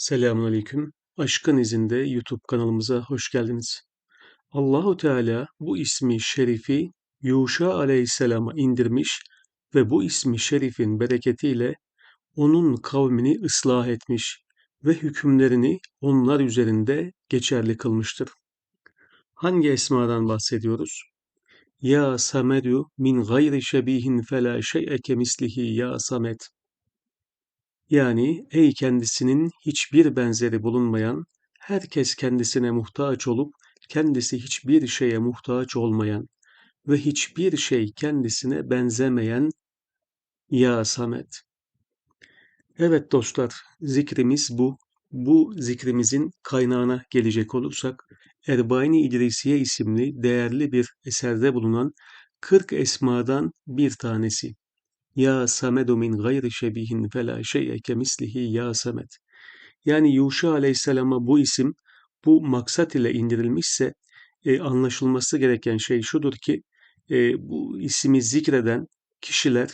Selamünaleyküm. Aşkın izinde YouTube kanalımıza hoş geldiniz. Allahu Teala bu ismi şerifi Yuşa Aleyhisselam'a indirmiş ve bu ismi şerifin bereketiyle onun kavmini ıslah etmiş ve hükümlerini onlar üzerinde geçerli kılmıştır. Hangi esmadan bahsediyoruz? Ya Samedu min gayri şebihin fela şey'e kemislihi ya Samet. Yani ey kendisinin hiçbir benzeri bulunmayan, herkes kendisine muhtaç olup kendisi hiçbir şeye muhtaç olmayan ve hiçbir şey kendisine benzemeyen Ya Samet. Evet dostlar, zikrimiz bu. Bu zikrimizin kaynağına gelecek olursak, Erbaini İdrisiye isimli değerli bir eserde bulunan 40 esmadan bir tanesi. Ya Samedu min gayri şebihin fela şey'e kemislihi ya Samet. Yani Yuşa Aleyhisselam'a bu isim bu maksat ile indirilmişse e, anlaşılması gereken şey şudur ki e, bu ismi zikreden kişiler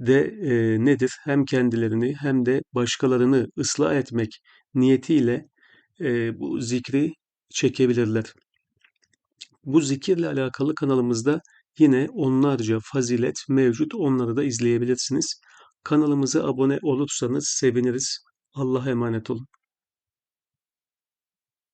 de e, nedir? Hem kendilerini hem de başkalarını ıslah etmek niyetiyle e, bu zikri çekebilirler. Bu zikirle alakalı kanalımızda yine onlarca fazilet mevcut. Onları da izleyebilirsiniz. Kanalımıza abone olursanız seviniriz. Allah'a emanet olun.